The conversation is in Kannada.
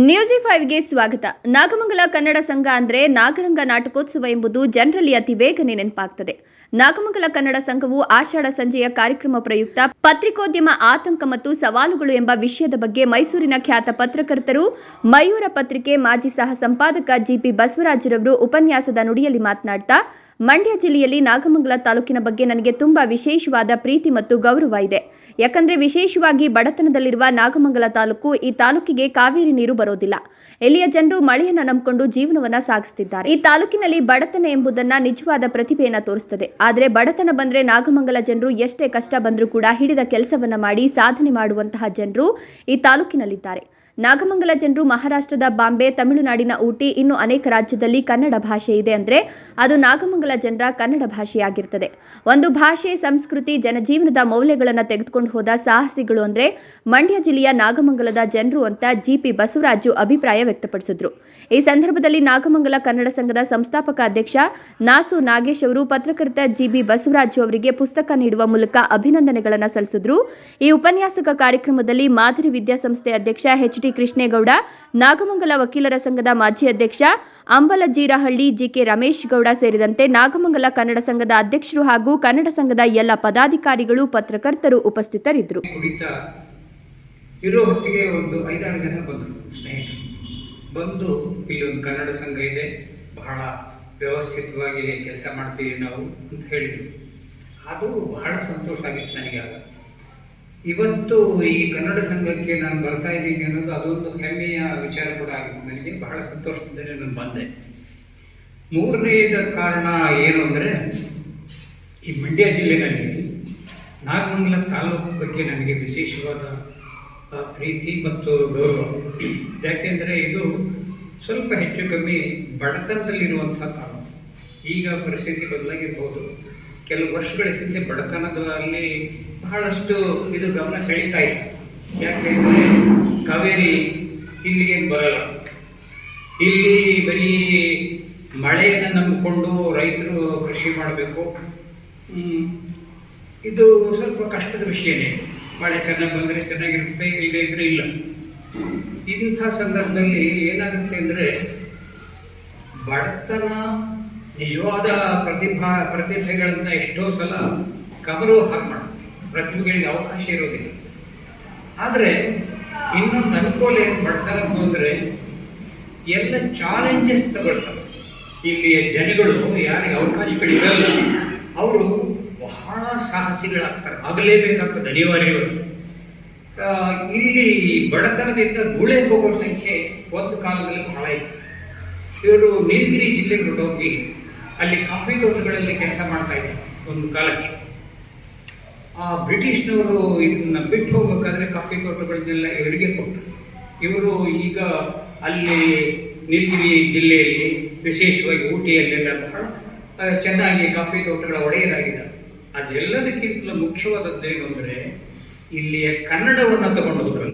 ನ್ಯೂಸಿ ಫೈವ್ಗೆ ಸ್ವಾಗತ. ನಾಗಮಂಗಲ ಕನ್ನಡ ಸಂಘ ಅಂದರೆ ನಾಗರಂಗ ನಾಟಕೋತ್ಸವ ಎಂಬುದು ಜನರಲ್ಲಿ ಅತಿ ಬೇಗನೆ ನೆನಪಾಗ್ತದೆ. ನಾಗಮಂಗಲ ಕನ್ನಡ ಸಂಘವು ಆಷಾಢ ಸಂಜೆಯ ಕಾರ್ಯಕ್ರಮ ಪ್ರಯುಕ್ತ ಪತ್ರಿಕೋದ್ಯಮ ಆತಂಕ ಮತ್ತು ಸವಾಲುಗಳು ಎಂಬ ವಿಷಯದ ಬಗ್ಗೆ ಮೈಸೂರಿನ ಖ್ಯಾತ ಪತ್ರಕರ್ತರು, ಮಯೂರ ಪತ್ರಿಕೆ ಮಾಜಿ ಸಹ ಸಂಪಾದಕ ಜಿಪಿ ಬಸವರಾಜರವರು ಉಪನ್ಯಾಸದ ನುಡಿಯಲ್ಲಿ ಮಾತನಾಡ್ತಾ ಮಂಡ್ಯ ಜಿಲ್ಲೆಯಲ್ಲಿ ನಾಗಮಂಗಲ ತಾಲೂಕಿನ ಬಗ್ಗೆ ನನಗೆ ತುಂಬಾ ವಿಶೇಷವಾದ ಪ್ರೀತಿ ಮತ್ತು ಗೌರವ ಇದೆ. ಯಾಕಂದ್ರೆ ವಿಶೇಷವಾಗಿ ಬಡತನದಲ್ಲಿರುವ ನಾಗಮಂಗಲ ತಾಲೂಕು ಈ ತಾಲೂಕಿಗೆ ಕಾವೇರಿ ನೀರು ಬರೋದಿಲ್ಲ. ಇಲ್ಲಿಯ ಜನರು ಮಳೆಯನ್ನ ನಂಬಿಕೊಂಡು ಜೀವನವನ್ನ ಸಾಗಿಸುತ್ತಿದ್ದಾರೆ ಈ ತಾಲೂಕಿನಲ್ಲಿ ಬಡತನ ಎಂಬುದನ್ನ ನಿಜವಾದ ಪ್ರತಿಭೆಯನ್ನ ತೋರಿಸ್ತದೆ. ಆದ್ರೆ ಬಡತನ ಬಂದ್ರೆ ನಾಗಮಂಗಲ ಜನರು ಎಷ್ಟೇ ಕಷ್ಟ ಬಂದರೂ ಕೂಡ ಹಿಡಿದ ಕೆಲಸವನ್ನ ಮಾಡಿ ಸಾಧನೆ ಮಾಡುವಂತಹ ಜನರು ಈ ತಾಲೂಕಿನಲ್ಲಿದ್ದಾರೆ. ನಾಗಮಂಗಲ ಜನರು ಮಹಾರಾಷ್ಟ್ರದ ಬಾಂಬೆ, ತಮಿಳುನಾಡಿನ ಊಟಿ, ಇನ್ನು ಅನೇಕ ರಾಜ್ಯದಲ್ಲಿ ಕನ್ನಡ ಭಾಷೆ ಇದೆ ಅಂದರೆ ಅದು ನಾಗಮಂಗಲ ಜನರ ಕನ್ನಡ ಭಾಷೆಯಾಗಿರ್ತದೆ. ಒಂದು ಭಾಷೆ, ಸಂಸ್ಕೃತಿ, ಜನಜೀವನದ ಮೌಲ್ಯಗಳನ್ನು ತೆಗೆದುಕೊಂಡು ಹೋದ ಸಾಹಸಿಗಳು ಅಂದರೆ ಮಂಡ್ಯ ಜಿಲ್ಲೆಯ ನಾಗಮಂಗಲದ ಜನರು ಅಂತ ಜಿಪಿ ಬಸವರಾಜು ಅಭಿಪ್ರಾಯ ವ್ಯಕ್ತಪಡಿಸಿದ್ರು. ಈ ಸಂದರ್ಭದಲ್ಲಿ ನಾಗಮಂಗಲ ಕನ್ನಡ ಸಂಘದ ಸಂಸ್ಥಾಪಕ ಅಧ್ಯಕ್ಷ ನಾಸು ನಾಗೇಶ್ ಅವರು, ಪತ್ರಕರ್ತ ಜಿಬಿ ಬಸವರಾಜು ಅವರಿಗೆ ಪುಸ್ತಕ ನೀಡುವ ಮೂಲಕ ಅಭಿನಂದನೆಗಳನ್ನು ಸಲ್ಲಿಸಿದ್ರು. ಈ ಉಪನ್ಯಾಸಕ ಕಾರ್ಯಕ್ರಮದಲ್ಲಿ ಮಾದರಿ ವಿದ್ಯಾಸಂಸ್ಥೆ ಅಧ್ಯಕ್ಷ ಎಚ್. ಡಿ ಕೃಷ್ಣೇಗೌಡ, ನಾಗಮಂಗಲ ವಕೀಲರ ಸಂಘದ ಮಾಜಿ ಅಧ್ಯಕ್ಷ ಅಂಬಲಜೀರಹಳ್ಳಿ ಜಿಕೆ ರಮೇಶ್ ಗೌಡ ಸೇರಿದಂತೆ ನಾಗಮಂಗಲ ಕನ್ನಡ ಸಂಘದ ಅಧ್ಯಕ್ಷರು ಹಾಗೂ ಕನ್ನಡ ಸಂಘದ ಎಲ್ಲ ಪದಾಧಿಕಾರಿಗಳು, ಪತ್ರಕರ್ತರು ಉಪಸ್ಥಿತರಿದ್ದರು. ಒಂದು ಐದಾರು ಜನ ಬಂದರು ಸ್ನೇಹಿತರು. ಬಂದು ಇಲ್ಲಿ ಒಂದು ಕನ್ನಡ ಸಂಘ ಇದೆ, ಬಹಳ ವ್ಯವಸ್ಥಿತವಾಗಿ ಕೆಲಸ ಮಾಡ್ತೀವಿ ನಾವು ಅಂತ ಹೇಳಿದರು. ಅದು ಬಹಳ ಸಂತೋಷ ಆಗಿತ್ತು ನನಗೆ ಆಗ. ಇವತ್ತು ಈ ಕನ್ನಡ ಸಂಘಕ್ಕೆ ನಾನು ಬರ್ತಾ ಇದ್ದೀನಿ ಅನ್ನೋದು ಅದೊಂದು ಹೆಮ್ಮೆಯ ವಿಚಾರ ಕೂಡ ಆಗಿತ್ತು ನನಗೆ ಬಹಳ ಸಂತೋಷದಿಂದಲೇ ನಾನು ಬಂದೆ. ಮೂರನೆಯದ ಕಾರಣ ಏನು ಅಂದರೆ, ಈ ಮಂಡ್ಯ ಜಿಲ್ಲೆನಲ್ಲಿ ನಾಗಮಂಗಲ ತಾಲೂಕು ಬಗ್ಗೆ ನನಗೆ ವಿಶೇಷವಾದ ಪ್ರೀತಿ ಮತ್ತು ಗೌರವ. ಯಾಕೆಂದರೆ ಇದು ಸ್ವಲ್ಪ ಹೆಚ್ಚು ಕಮ್ಮಿ ಬಡತನದಲ್ಲಿರುವಂಥ ತಾಲೂಕು. ಈಗ ಪರಿಸ್ಥಿತಿ ಬದಲಾಗಿರ್ಬೋದು. ಕೆಲವು ವರ್ಷಗಳ ಹಿಂದೆ ಬಡತನದಲ್ಲಿ ಬಹಳಷ್ಟು ಇದು ಗಮನ ಸೆಳೀತಾ ಇತ್ತು. ಯಾಕೆಂದರೆ ಕಾವೇರಿ ಇಲ್ಲಿ ಏನು ಬರಲ್ಲ. ಇಲ್ಲಿ ಬರೀ ಮಳೆಯನ್ನು ನಂಬಿಕೊಂಡು ರೈತರು ಕೃಷಿ ಮಾಡಬೇಕು. ಇದು ಸ್ವಲ್ಪ ಕಷ್ಟದ ವಿಷಯನೇ. ಮಳೆ ಚೆನ್ನಾಗಿ ಬಂದರೆ ಚೆನ್ನಾಗಿರುತ್ತೆ, ಇಲ್ಲದೇ ಇದ್ರೆ ಇಲ್ಲ. ಇಂಥ ಸಂದರ್ಭದಲ್ಲಿ ಏನಾಗುತ್ತೆ ಅಂದರೆ ಬಡತನ ನಿಜವಾದ ಪ್ರತಿಭಾ ಪ್ರತಿಭೆಗಳನ್ನ ಎಷ್ಟೋ ಸಲ ಕಬರು ಹಾಗೆ ಮಾಡುತ್ತೆ. ಪ್ರತಿಭೆಗಳಿಗೆ ಅವಕಾಶ ಇರೋದಿಲ್ಲ. ಆದರೆ ಇನ್ನೊಂದು ಅನುಕೂಲ ಏನು ಮಾಡ್ತಾರೆ ಅಂತಂದರೆ ಎಲ್ಲ ಚಾಲೆಂಜಸ್ ತಗೊಳ್ತಾರೆ. ಇಲ್ಲಿಯ ಜನಗಳು ಯಾರಿಗೆ ಅವಕಾಶಗಳಿರಲ್ಲ, ಅವರು ಬಹಳ ಸಾಹಸಿಗಳಾಗ್ತಾರೆ. ಆಗಲೇಬೇಕಂತ ಅನಿವಾರ್ಯವಾಗಿ. ಇಲ್ಲಿ ಬಡತನದಿಂದ ಗುಳೆ ಹೋಗೋ ಸಂಖ್ಯೆ ಒಂದು ಕಾಲದಲ್ಲಿ ಬಹಳ ಇತ್ತು. ಇವರು ನೀಲಗಿರಿ ಜಿಲ್ಲೆಗೆ ಹೊರಟೋಗಿ ಅಲ್ಲಿ ಕಾಫಿ ತೋಟಗಳಲ್ಲಿ ಕೆಲಸ ಮಾಡ್ತಾ ಇದ್ದೆ ಒಂದು ಕಾಲಕ್ಕೆ. ಆ ಬ್ರಿಟಿಷ್ನವರು ಇದನ್ನ ಬಿಟ್ಟು ಹೋಗ್ಬೇಕಾದ್ರೆ ಕಾಫಿ ತೋಟಗಳನ್ನೆಲ್ಲ ಇವರಿಗೆ ಕೊಟ್ಟರು. ಇವರು ಈಗ ಅಲ್ಲಿ ನೀಲಗಿರಿ ಜಿಲ್ಲೆಯಲ್ಲಿ ವಿಶೇಷವಾಗಿ ಊಟಿಯಲ್ಲೆಲ್ಲ ಬಹಳ ಚೆನ್ನಾಗಿ ಕಾಫಿ ತೋಟಗಳ ಒಡೆಯರಾಗಿದ್ದಾರೆ. ಅದೆಲ್ಲದಕ್ಕಿಂತಲೂ ಏನು ಅಂದರೆ, ಇಲ್ಲಿಯ ಕನ್ನಡವನ್ನು ತಗೊಂಡು ಹೋದ್ರಲ್ಲ